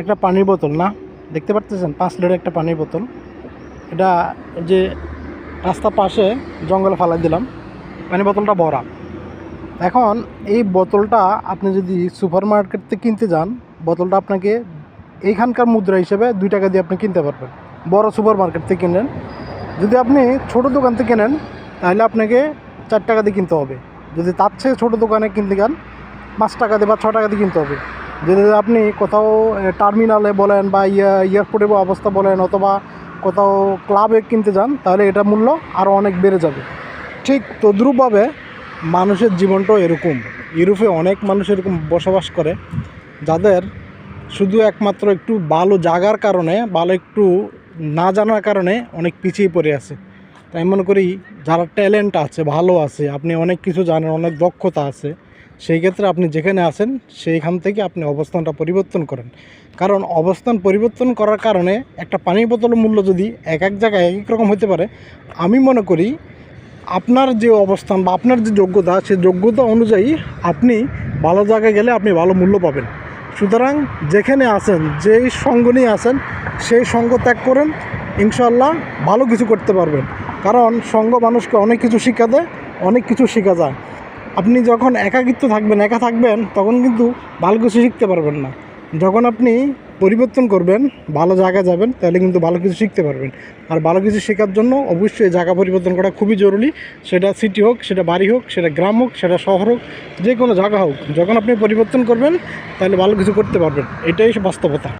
একটা পানির বোতল, না? দেখতে পারতেছেন? পাঁচ লিটার একটা পানির বোতল। এটা যে রাস্তার পাশে জঙ্গলে ফালাই দিলাম, পানির বোতলটা ভরা। এখন এই বোতলটা আপনি যদি সুপার মার্কেট কিনতে যান, বোতলটা আপনাকে এইখানকার মুদ্রা হিসেবে দুই টাকা দিয়ে আপনি কিনতে পারবেন। বড় সুপার মার্কেট থেকে কিনেন। যদি আপনি ছোট দোকান থেকে কেনেন তাহলে আপনাকে চার টাকা দিয়ে কিনতে হবে। যদি তার চেয়ে ছোটো দোকানে কিনতে যান, পাঁচ টাকা দিয়ে বা ছ টাকা দিয়ে কিনতে হবে। যদি আপনি কোথাও টার্মিনালে বলেন বা এয়ারপোর্টে অবস্থা বলেন অথবা কোথাও ক্লাবে কিনতে যান, তাহলে এটা মূল্য আরও অনেক বেড়ে যাবে। ঠিক তদ্রুপভাবে মানুষের জীবনটাও এরকম। ইউরোপে অনেক মানুষ এরকম বসবাস করে, যাদের শুধু একমাত্র একটু ভালো জাগার কারণে, ভালো একটু না জানার কারণে অনেক পিছিয়ে পড়ে আছে। তাই মনে করি, যারা ট্যালেন্ট আছে, ভালো আছে, আপনি অনেক কিছু জানেন, অনেক দক্ষতা আছে সেই ক্ষেত্রে আপনি যেখানে আছেন, সেইখান থেকে আপনি অবস্থানটা পরিবর্তন করেন। কারণ অবস্থান পরিবর্তন করার কারণে একটা পানির বোতলের মূল্য যদি এক এক জায়গায় এক এক রকম হতে পারে, আমি মনে করি আপনার যে অবস্থান বা আপনার যে যোগ্যতা সেই যোগ্যতা অনুযায়ী আপনি ভালো জায়গায় গেলে আপনি ভালো মূল্য পাবেন। সুতরাং যেখানে আছেন, যেই সঙ্গ নিয়ে আছেন, সেই সঙ্গ ত্যাগ করেন ইনশাল্লাহ ভালো কিছু করতে পারবেন। কারণ সঙ্গ মানুষকে অনেক কিছু শিক্ষা দেয়, অনেক কিছু শেখা যায়। আপনি যখন একাকিত্ব থাকবেন, একা থাকবেন, তখন কিন্তু ভালো কিছু শিখতে পারবেন না। যখন আপনি পরিবর্তন করবেন, ভালো জায়গায় যাবেন, তাহলে কিন্তু ভালো কিছু শিখতে পারবেন। আর ভালো কিছু শেখার জন্য অবশ্যই জায়গা পরিবর্তন করা খুবই জরুরি। সেটা সিটি হোক, সেটা বাড়ি হোক, সেটা গ্রাম হোক, সেটা শহর হোক যে কোনো জায়গা হোক। যখন আপনি পরিবর্তন করবেন, তাহলে ভালো কিছু করতে পারবেন। এটাই বাস্তবতা।